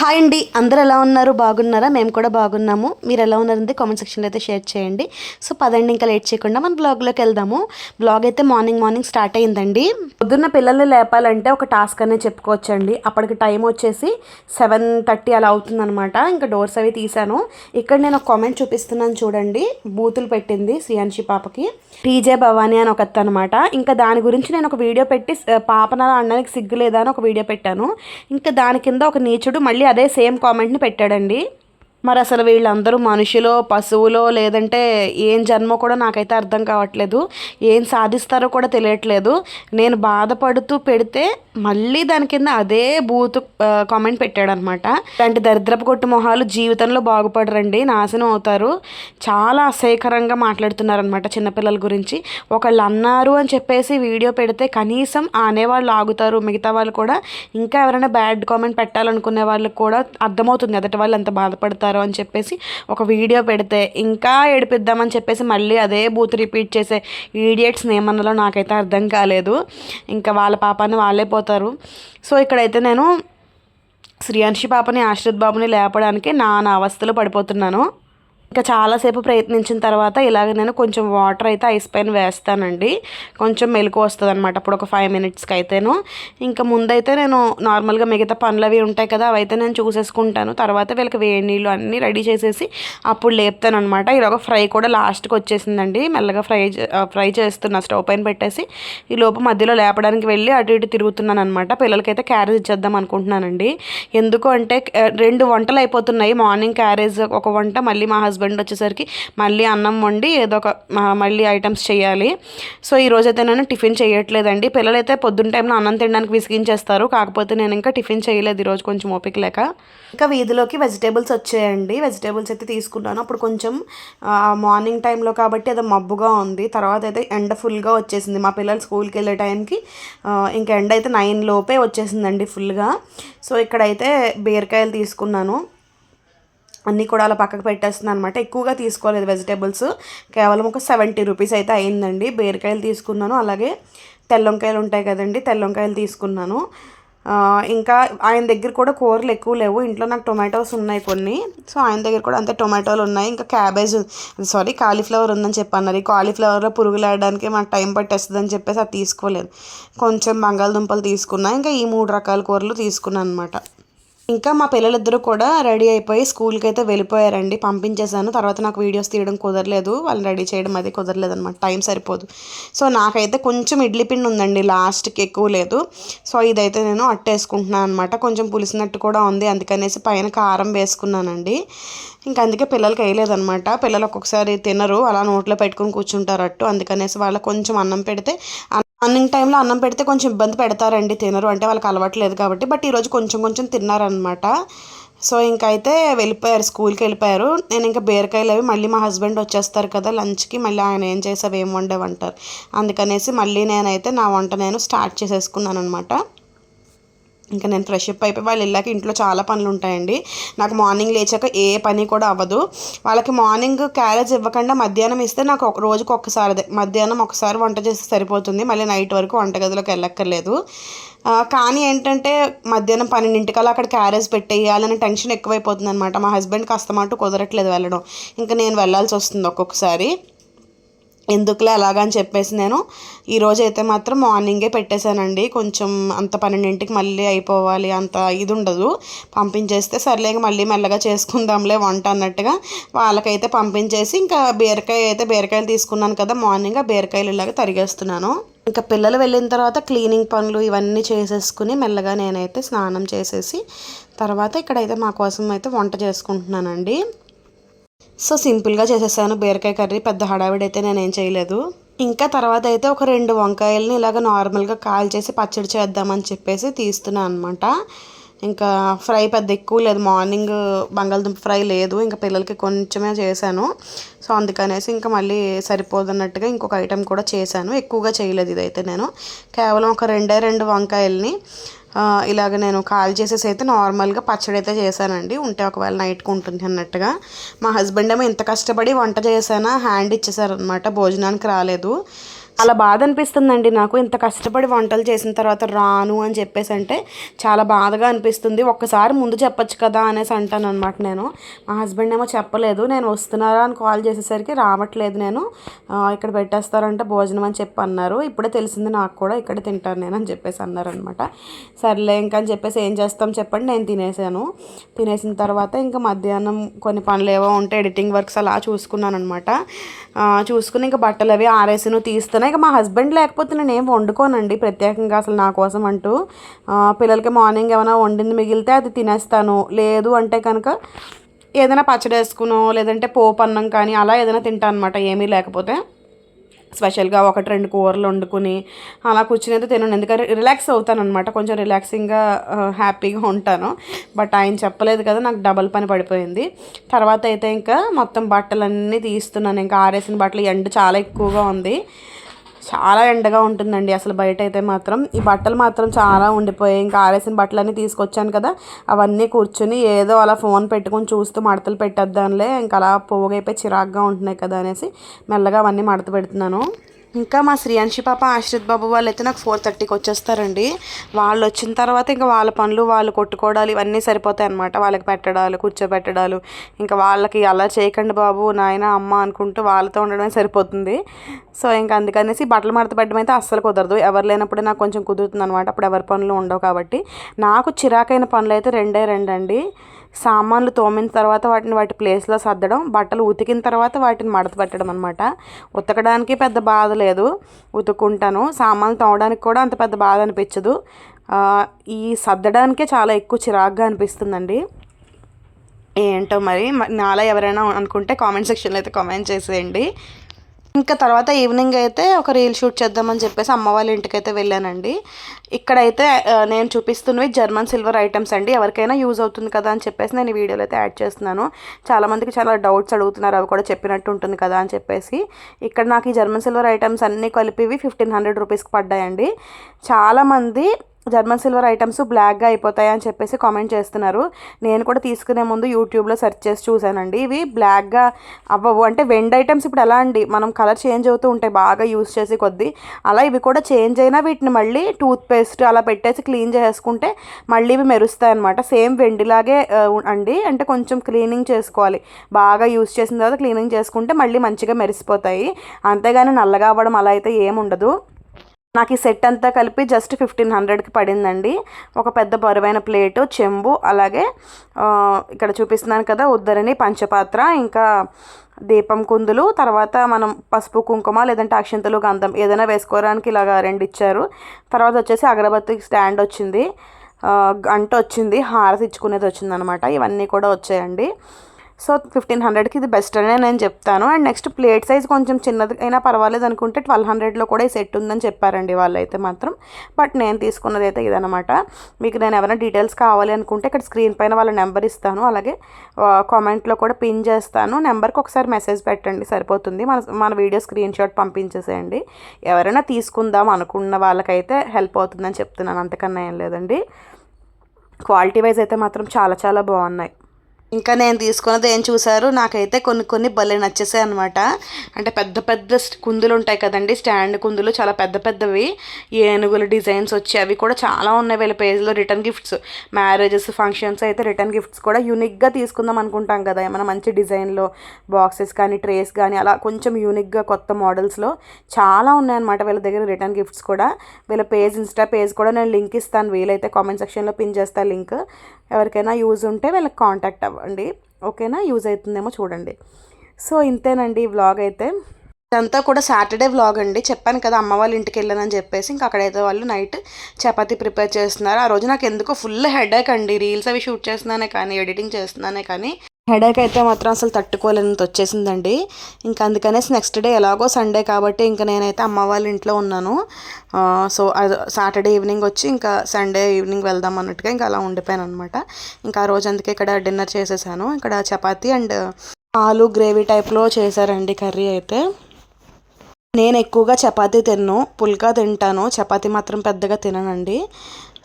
Hi అండి. అందరు ఎలా ఉన్నారు? బాగున్నారా? మేము కూడా బాగున్నాము. మీరు ఎలా ఉన్నారంటే కామెంట్ సెక్షన్లో అయితే షేర్ చేయండి. సో పదండి ఇంకా లేట్ చేయకుండా మనం బ్లాగ్లోకి వెళ్దాము. బ్లాగ్ అయితే మార్నింగ్ మార్నింగ్ స్టార్ట్ అయ్యిందండి. పొద్దున్న పిల్లల్ని లేపాలంటే ఒక టాస్క్ అనే చెప్పుకోవచ్చండి. అప్పటికి టైం వచ్చేసి సెవెన్ థర్టీ అలా అవుతుందనమాట ఇంకా డోర్స్ అవి తీసాను ఇక్కడ నేను ఒక కామెంట్ చూపిస్తున్నాను చూడండి. బూతులు పెట్టింది శ్రీయాన్షి పాపకి. టీజే భవానీ అని ఒక అనమాట ఇంకా దాని గురించి నేను ఒక వీడియో పెట్టి పాపన అన్నానికి సిగ్గు లేదా అని ఒక వీడియో పెట్టాను. ఇంకా దాని కింద ఒక నీచుడు మళ్ళీ అదే సేమ్ కామెంట్ని పెట్టాడండి. మరి అసలు వీళ్ళందరూ మనుషులో పశువులో లేదంటే ఏం జన్మ కూడా నాకైతే అర్థం కావట్లేదు. ఏం సాధిస్తారో కూడా తెలియట్లేదు. నేను బాధపడుతూ పెడితే మళ్ళీ దాని కింద అదే బూత్ కామెంట్ పెట్టాడనమాట. ఇలాంటి దరిద్రపు కొట్టు మొహాలు జీవితంలో బాగుపడరండి నాశనం అవుతారు. చాలా అసహ్యకరంగా మాట్లాడుతున్నారనమాట చిన్నపిల్లల గురించి. ఒకళ్ళు అన్నారు అని చెప్పేసి వీడియో పెడితే కనీసం ఆనేవాళ్ళు ఆగుతారు మిగతా వాళ్ళు కూడా. ఇంకా ఎవరైనా బ్యాడ్ కామెంట్ పెట్టాలనుకునే వాళ్ళకి కూడా అర్థమవుతుంది ఎదటి వాళ్ళు ఎంత బాధపడతారు. చేస్తారు అని చెప్పేసి ఒక వీడియో పెడితే ఇంకా ఏడిపిద్దామని చెప్పేసి మళ్ళీ అదే బూత్ రిపీట్ చేసే ఈడియట్స్ ఏమన్నలో నాకైతే అర్థం కాలేదు. ఇంకా వాళ్ళ పాపాన్ని వాళ్ళే పోతారు. సో ఇక్కడైతే నేను శ్రీయాంశి పాపని ఆశ్రిత్ బాబుని లేపడానికి నా నా అవస్థలు పడిపోతున్నాను. ఇంకా చాలాసేపు ప్రయత్నించిన తర్వాత ఇలాగ నేను కొంచెం వాటర్ అయితే ఐస్ పైన వేస్తానండి. కొంచెం మెలకు వస్తుంది అనమాట అప్పుడు ఒక ఫైవ్ మినిట్స్కి అయితేను ఇంకా ముందైతే నేను నార్మల్గా మిగతా పనులు అవి ఉంటాయి కదా అవైతే నేను చూసేసుకుంటాను. తర్వాత వీళ్ళకి వేడి నీళ్ళు అన్నీ రెడీ చేసేసి అప్పుడు లేపుతాను అనమాట ఇలాగ ఫ్రై కూడా లాస్ట్కి వచ్చేసిందండి. మెల్లగా ఫ్రై ఫ్రై చేస్తున్నా స్టవ్ పైన పెట్టేసి ఈ లోపు మధ్యలో లేపడానికి వెళ్ళి అటు ఇటు తిరుగుతున్నాను అనమాట పిల్లలకైతే క్యారేజ్ ఇచ్చేద్దాం అనుకుంటున్నానండి. ఎందుకు అంటే రెండు వంటలు అయిపోతున్నాయి. మార్నింగ్ క్యారేజ్ ఒక వంట మళ్ళీ మా హస్బెండ్ హస్బెండ్ వచ్చేసరికి మళ్ళీ అన్నం వండి ఏదో ఒక మళ్ళీ ఐటమ్స్ చేయాలి. సో ఈ రోజైతే నేను టిఫిన్ చేయట్లేదండి. పిల్లలైతే పొద్దున్న టైంలో అన్నం తినడానికి విసిగించేస్తారు. కాకపోతే నేను ఇంకా టిఫిన్ చేయలేదు ఈరోజు కొంచెం ఓపిక లేక. ఇంకా వీధిలోకి వెజిటేబుల్స్ వచ్చాయండి. వెజిటేబుల్స్ అయితే తీసుకున్నాను. అప్పుడు కొంచెం మార్నింగ్ టైంలో కాబట్టి అది మబ్బుగా ఉంది. తర్వాత అయితే ఎండ ఫుల్గా వచ్చేసింది. మా పిల్లలు స్కూల్కి వెళ్ళే టైంకి ఇంకా ఎండ అయితే నైన్ లోపే వచ్చేసిందండి ఫుల్గా సో ఇక్కడైతే బీరకాయలు తీసుకున్నాను. అన్నీ కూడా అలా పక్కకు పెట్టేస్తున్నాను అనమాట ఎక్కువగా తీసుకోలేదు వెజిటేబుల్స్. కేవలం ఒక సెవెంటీ రూపీస్ అయితే అయిందండి. బీరకాయలు తీసుకున్నాను. అలాగే తెల్లంకాయలు ఉంటాయి కదండి తెల్లంకాయలు తీసుకున్నాను. ఇంకా ఆయన దగ్గర కూడా కూరలు ఎక్కువ లేవు. ఇంట్లో నాకు టొమాటోస్ ఉన్నాయి కొన్ని. సో ఆయన దగ్గర కూడా అంతే టొమాటోలు ఉన్నాయి. ఇంకా క్యాబేజ్ సారీ కాలీఫ్లవర్ ఉందని చెప్పన్నారు. ఈ కాలీఫ్లవర్లో పురుగులు వేయడానికి మాకు టైం పట్టేస్తుందని చెప్పేసి అది తీసుకోలేదు. కొంచెం బంగాళదుంపలు తీసుకున్నా. ఇంకా ఈ మూడు రకాల కూరలు తీసుకున్నాను అనమాట ఇంకా మా పిల్లలిద్దరూ కూడా రెడీ అయిపోయి స్కూల్కి అయితే వెళ్ళిపోయారండి. పంపించేశాను. తర్వాత నాకు వీడియోస్ తీయడం కుదరలేదు. వాళ్ళని రెడీ చేయడం అది కుదరలేదు అనమాట టైం సరిపోదు. సో నాకైతే కొంచెం ఇడ్లీ పిండి ఉందండి. లాస్ట్కి ఎక్కువ లేదు. సో ఇదైతే నేను అట్టేసుకుంటున్నాను అనమాట కొంచెం పులిసినట్టు కూడా ఉంది. అందుకనేసి పైన కారం వేసుకున్నానండి. ఇంకా అందుకే పిల్లలకి వేయలేదనమాట పిల్లలు ఒక్కొక్కసారి తినరు. అలా నోట్లో పెట్టుకుని కూర్చుంటారు అట్టు అందుకనేసి వాళ్ళకి కొంచెం అన్నం పెడితే మార్నింగ్ టైంలో అన్నం పెడితే కొంచెం ఇబ్బంది పెడతారండి తినరు. అంటే వాళ్ళకి అలవాట్లేదు కాబట్టి. బట్ ఈరోజు కొంచెం కొంచెం తిన్నారనమాట సో ఇంకా అయితే వెళ్ళిపోయారు స్కూల్కి వెళ్ళిపోయారు. నేను ఇంకా బీరకాయలు అవి మళ్ళీ మా హస్బెండ్ వచ్చేస్తారు కదా లంచ్కి. మళ్ళీ ఆయన ఏం చేసావు ఏం వండేవంటారు అందుకనేసి మళ్ళీ నేనైతే నా వంట నేను స్టార్ట్ చేసేసుకున్నాను అనమాట ఇంకా నేను ఫ్రెష్ అప్ అయిపోయి వాళ్ళు వెళ్ళాక ఇంట్లో చాలా పనులు ఉంటాయండి. నాకు మార్నింగ్ లేచాక ఏ పని కూడా అవ్వదు. వాళ్ళకి మార్నింగ్ క్యారేజ్ ఇవ్వకుండా మధ్యాహ్నం ఇస్తే నాకు ఒక రోజుకి ఒక్కసారి మధ్యాహ్నం ఒకసారి వంట చేస్తే సరిపోతుంది. మళ్ళీ నైట్ వరకు వంటగదిలోకి వెళ్ళక్కర్లేదు. కానీ ఏంటంటే మధ్యాహ్నం పన్నెండింటికల్లా అక్కడ క్యారేజ్ పెట్టేయాలని టెన్షన్ ఎక్కువైపోతుంది అనమాట మా హస్బెండ్కి అస్తమాటు కుదరట్లేదు వెళ్ళడం. ఇంకా నేను వెళ్ళాల్సి వస్తుంది ఒక్కొక్కసారి. ఎందుకులే అలాగని చెప్పేసి నేను ఈరోజు అయితే మాత్రం మార్నింగే పెట్టేశానండి. కొంచెం అంత పన్నెండింటికి మళ్ళీ అయిపోవాలి అంత ఇది ఉండదు పంపించేస్తే సర్లేక మళ్ళీ మెల్లగా చేసుకుందాంలే వంట అన్నట్టుగా వాళ్ళకైతే పంపించేసి ఇంకా బీరకాయ అయితే బీరకాయలు తీసుకున్నాను కదా మార్నింగ్ ఆ బీరకాయలు ఇలాగ తరిగేస్తున్నాను. ఇంకా పిల్లలు వెళ్ళిన తర్వాత క్లీనింగ్ పనులు ఇవన్నీ చేసేసుకుని మెల్లగా నేనైతే స్నానం చేసేసి తర్వాత ఇక్కడైతే మా కోసం అయితే వంట చేసుకుంటున్నానండి. సో సింపుల్గా చేసేసాను బీరకాయ కర్రీ పెద్ద హడావిడి అయితే నేనేం చేయలేదు. ఇంకా తర్వాత అయితే ఒక రెండు వంకాయలని ఇలాగ నార్మల్గా కాల్ చేసి పచ్చడి చేద్దామని చెప్పేసి తీస్తున్నాను అనమాట ఇంకా ఫ్రై పెద్ద ఎక్కువ లేదు. మార్నింగ్ బంగాళదుంప ఫ్రై లేదు. ఇంకా పిల్లలకి కొంచెమే చేశాను. సో అందుకనేసి ఇంకా మళ్ళీ సరిపోదన్నట్టుగా ఇంకొక ఐటెం కూడా చేశాను. ఎక్కువగా చేయలేదు ఇదైతే నేను. కేవలం ఒక రెండే రెండు వంకాయల్ని ఇలాగ నేను కాల్ చేసేసి అయితే నార్మల్గా పచ్చడి అయితే చేశానండి. ఉంటే ఒకవేళ నైట్కి ఉంటుంది అన్నట్టుగా. మా హస్బెండ్ ఏమో ఇంత కష్టపడి వంట చేశానా హ్యాండ్ ఇచ్చేసారనమాట భోజనానికి రాలేదు. చాలా బాధ అనిపిస్తుందండి నాకు. ఇంత కష్టపడి వంటలు చేసిన తర్వాత రాను అని చెప్పేసి అంటే చాలా బాధగా అనిపిస్తుంది. ఒక్కసారి ముందు చెప్పొచ్చు కదా అనేసి అంటాను అనమాట నేను. మా హస్బెండ్ ఏమో చెప్పలేదు. నేను వస్తున్నారా అని కాల్ చేసేసరికి రావట్లేదు నేను. ఇక్కడ పెట్టేస్తారంటే భోజనం అని చెప్పి అన్నారు. ఇప్పుడే తెలిసింది నాకు కూడా ఇక్కడ తింటాను నేను అని చెప్పేసి అన్నారనమాట సర్లే ఇంకా అని చెప్పేసి ఏం చేస్తాం చెప్పండి. నేను తినేసాను. తినేసిన తర్వాత ఇంకా మధ్యాహ్నం కొన్ని పనులు ఏవో ఉంటే ఎడిటింగ్ వర్క్స్ అలా చూసుకున్నాను అనమాట చూసుకుని ఇంకా బట్టలు అవి ఆరేసిను తీస్తున్నా. ఇక మా హస్బెండ్ లేకపోతే నేను ఏం వండుకోనండి ప్రత్యేకంగా అసలు నా కోసం అంటూ. పిల్లలకి మార్నింగ్ ఏమైనా వండింది మిగిలితే అది తినేస్తాను. లేదు అంటే కనుక ఏదైనా పచ్చడి వేసుకునో లేదంటే పోపు అన్నం కానీ అలా ఏదైనా తింటాను అనమాట ఏమీ లేకపోతే స్పెషల్గా ఒకటి రెండు కూరలు వండుకుని అలా కూర్చుని అయితే తినను. ఎందుకంటే రిలాక్స్ అవుతాను అనమాట కొంచెం రిలాక్సింగ్గా హ్యాపీగా ఉంటాను. బట్ ఆయన చెప్పలేదు కదా నాకు డబల్ పని పడిపోయింది. తర్వాత అయితే ఇంకా మొత్తం బట్టలన్నీ తీస్తున్నాను. ఇంకా ఆరేసిన బట్టలు ఎండ చాలా ఎక్కువగా ఉంది. చాలా ఎండగా ఉంటుందండి. అసలు బయట అయితే మాత్రం ఈ బట్టలు మాత్రం చాలా ఉండిపోయాయి. ఇంకా ఆరేసిన బట్టలన్నీ తీసుకొచ్చాను కదా అవన్నీ కూర్చుని ఏదో అలా ఫోన్ పెట్టుకొని చూస్తూ మడతలు పెట్టేద్దాంలే ఇంకా అలా పోగైపోయి చిరాగ్గా ఉంటున్నాయి కదా అనేసి మెల్లగా అవన్నీ మడత పెడుతున్నాను. ఇంకా మా శ్రీయాంశి పాప ఆశ్రిత్ బాబు వాళ్ళు అయితే నాకు ఫోర్ థర్టీకి వచ్చేస్తారండి. వాళ్ళు వచ్చిన తర్వాత ఇంకా వాళ్ళ పనులు వాళ్ళు కొట్టుకోవడాలు ఇవన్నీ సరిపోతాయి అనమాట వాళ్ళకి పెట్టడాలు కూర్చోబెట్టడాలు. ఇంకా వాళ్ళకి అలా చేయకండి బాబు నాయన అమ్మ అనుకుంటూ వాళ్ళతో ఉండడమే సరిపోతుంది. సో ఇంకా అందుకనేసి బట్టలు మడత పెట్టడం అయితే అస్సలు కుదరదు. ఎవరు లేనప్పుడే నాకు కొంచెం కుదురుతుంది అనమాట అప్పుడు ఎవరి పనులు ఉండవు కాబట్టి. నాకు చిరాకైన పనులు అయితే రెండే రెండండి. సామాన్లు తోమిన తర్వాత వాటిని వాటి ప్లేస్లో సర్దడం బట్టలు ఉతికిన తర్వాత వాటిని మడత పెట్టడం అనమాట ఉతకడానికి పెద్ద బాధ లేదు ఉతుకుంటాను సామాన్లు తోమడానికి కూడా అంత పెద్ద బాధ అనిపించదు. ఈ సర్దడానికే చాలా ఎక్కువ చిరాగ్గా అనిపిస్తుందండి. ఏంటో మరి నాలా ఎవరైనా అనుకుంటే కామెంట్ సెక్షన్లో అయితే కామెంట్ చేసేయండి. ఇంకా తర్వాత ఈవినింగ్ అయితే ఒక రీల్ షూట్ చేద్దామని చెప్పేసి అమ్మ వాళ్ళ ఇంటికి అయితే వెళ్ళానండి. ఇక్కడైతే నేను చూపిస్తున్నవి జర్మన్ సిల్వర్ ఐటమ్స్ అండి. ఎవరికైనా యూజ్ అవుతుంది కదా అని చెప్పేసి నేను ఈ వీడియోలో అయితే యాడ్ చేస్తున్నాను. చాలామందికి చాలా డౌట్స్ అడుగుతున్నారు అవి కూడా చెప్పినట్టు ఉంటుంది కదా అని చెప్పేసి. ఇక్కడ నాకు ఈ జర్మన్ సిల్వర్ ఐటమ్స్ అన్నీ కలిపివి ఫిఫ్టీన్ హండ్రెడ్ రూపీస్కి పడ్డాయండి. చాలామంది జర్మన్ సిల్వర్ ఐటమ్స్ బ్లాక్గా అయిపోతాయి అని చెప్పేసి కామెంట్ చేస్తున్నారు. నేను కూడా తీసుకునే ముందు యూట్యూబ్లో సెర్చ్ చేసి చూశానండి. ఇవి బ్లాక్గా అవ్వవు. అంటే వెండ్ ఐటమ్స్ ఇప్పుడు ఎలా అండి? మనం కలర్ చేంజ్ అవుతూ ఉంటాయి బాగా యూస్ చేసి కొద్దీ. అలా ఇవి కూడా చేంజ్ అయినా వీటిని మళ్ళీ టూత్ పేస్ట్ అలా పెట్టేసి క్లీన్ చేసుకుంటే మళ్ళీ ఇవి మెరుస్తాయి అనమాట సేమ్ వెండిలాగే అండి. అంటే కొంచెం క్లీనింగ్ చేసుకోవాలి. బాగా యూస్ చేసిన తర్వాత క్లీనింగ్ చేసుకుంటే మళ్ళీ మంచిగా మెరిసిపోతాయి. అంతేగాని నల్లగా అవ్వడం అలా అయితే ఏముండదు. నాకు ఈ సెట్ అంతా కలిపి జస్ట్ ఫిఫ్టీన్ హండ్రెడ్కి పడిందండి. ఒక పెద్ద బరువైన ప్లేటు చెంబు అలాగే ఇక్కడ చూపిస్తున్నాను కదా ఉద్దరిని పంచపాత్ర ఇంకా దీపం కుందులు తర్వాత మనం పసుపు కుంకుమ లేదంటే అక్షింతలు గంధం ఏదైనా వేసుకోవడానికి ఇలాగ రెండు ఇచ్చారు. తర్వాత వచ్చేసి అగరబత్తి స్టాండ్ వచ్చింది. గంట వచ్చింది హారతి ఇచ్చుకునేది వచ్చింది అనమాట ఇవన్నీ కూడా వచ్చాయండి. సో ఫిఫ్టీన్ హండ్రెడ్కి ఇది బెస్ట్ అనే నేను చెప్తాను. అండ్ నెక్స్ట్ ప్లేట్ సైజ్ కొంచెం చిన్నది అయినా పర్వాలేదు అనుకుంటే ట్వెల్వ్ హండ్రెడ్లో కూడా ఈ సెట్ ఉందని చెప్పారండి వాళ్ళైతే మాత్రం. బట్ నేను తీసుకున్నది అయితే ఇదనమాట మీకు నేను ఎవరైనా డీటెయిల్స్ కావాలి అనుకుంటే ఇక్కడ స్క్రీన్ పైన వాళ్ళ నెంబర్ ఇస్తాను. అలాగే కామెంట్లో కూడా పిన్ చేస్తాను. నెంబర్కి ఒకసారి మెసేజ్ పెట్టండి సరిపోతుంది. మన మన వీడియో స్క్రీన్ షాట్ పంపించేసేయండి. ఎవరైనా తీసుకుందాం అనుకున్న వాళ్ళకైతే హెల్ప్ అవుతుందని చెప్తున్నాను. అంతకన్నా ఏం లేదండి. క్వాలిటీ వైజ్ అయితే మాత్రం చాలా చాలా బాగున్నాయి. ఇంకా నేను తీసుకున్నది ఏం చూసారు నాకైతే కొన్ని కొన్ని భలే నచ్చేసాయి అనమాట అంటే పెద్ద పెద్ద కుందులు ఉంటాయి కదండి స్టాండ్ కుందులు చాలా పెద్ద పెద్దవి. ఏనుగుల డిజైన్స్ వచ్చి అవి కూడా చాలా ఉన్నాయి వీళ్ళ పేజ్లో రిటర్న్ గిఫ్ట్స్. మ్యారేజెస్ ఫంక్షన్స్ అయితే రిటర్న్ గిఫ్ట్స్ కూడా యూనిక్గా తీసుకుందాం అనుకుంటాం కదా. ఏమైనా మంచి డిజైన్లో బాక్సెస్ కానీ ట్రేస్ కానీ అలా కొంచెం యూనిక్గా కొత్త మోడల్స్లో చాలా ఉన్నాయన్నమాట వీళ్ళ దగ్గర రిటర్న్ గిఫ్ట్స్ కూడా. వీళ్ళ పేజ్ ఇన్స్టా పేజ్ కూడా నేను లింక్ ఇస్తాను. వీలైతే కామెంట్ సెక్షన్లో పిన్ చేస్తాను లింక్. ఎవరికైనా యూజ్ ఉంటే వీళ్ళకి కాంటాక్ట్ అవ్వండి ఓకేనా? యూజ్ అవుతుందేమో చూడండి. సో ఇంతేనండి ఈ వ్లాగ్ అయితే. ఇదంతా కూడా సాటర్డే వ్లాగ్ అండి. చెప్పాను కదా అమ్మ వాళ్ళ ఇంటికి వెళ్ళానని చెప్పేసి ఇంకా అక్కడైతే వాళ్ళు నైట్ చపాతీ ప్రిపేర్ చేస్తున్నారు. ఆ రోజు నాకు ఎందుకో ఫుల్ హెడేక్ అండి. రీల్స్ అవి షూట్ చేస్తున్నానే కానీ ఎడిటింగ్ చేస్తున్నానే కానీ హెడేక్ అయితే మాత్రం అసలు తట్టుకోలేనంత వచ్చేసిందండి. ఇంకా అందుకనేసి నెక్స్ట్ డే ఎలాగో సండే కాబట్టి ఇంకా నేనైతే అమ్మ వాళ్ళ ఇంట్లో ఉన్నాను. సో అది సాటర్డే ఈవినింగ్ వచ్చి ఇంకా సండే ఈవినింగ్ వెళ్దాం అన్నట్టుగా ఇంకా అలా ఉండిపోయాను అనమాట ఇంకా ఆ రోజు అందుకే ఇక్కడ డిన్నర్ చేసేసాను. ఇక్కడ చపాతి అండ్ ఆలు గ్రేవీ టైప్లో చేశారండి కర్రీ అయితే. నేను ఎక్కువగా చపాతీ తిన్ను పుల్కా తింటాను. చపాతీ మాత్రం పెద్దగా తిననండి.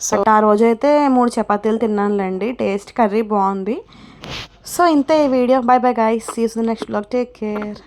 సో ఆ రోజైతే మూడు చపాతీలు తిన్నానులేండి. టేస్ట్ కర్రీ బాగుంది. సో ఇంతే ఈ video bye bye guys sees next blog take care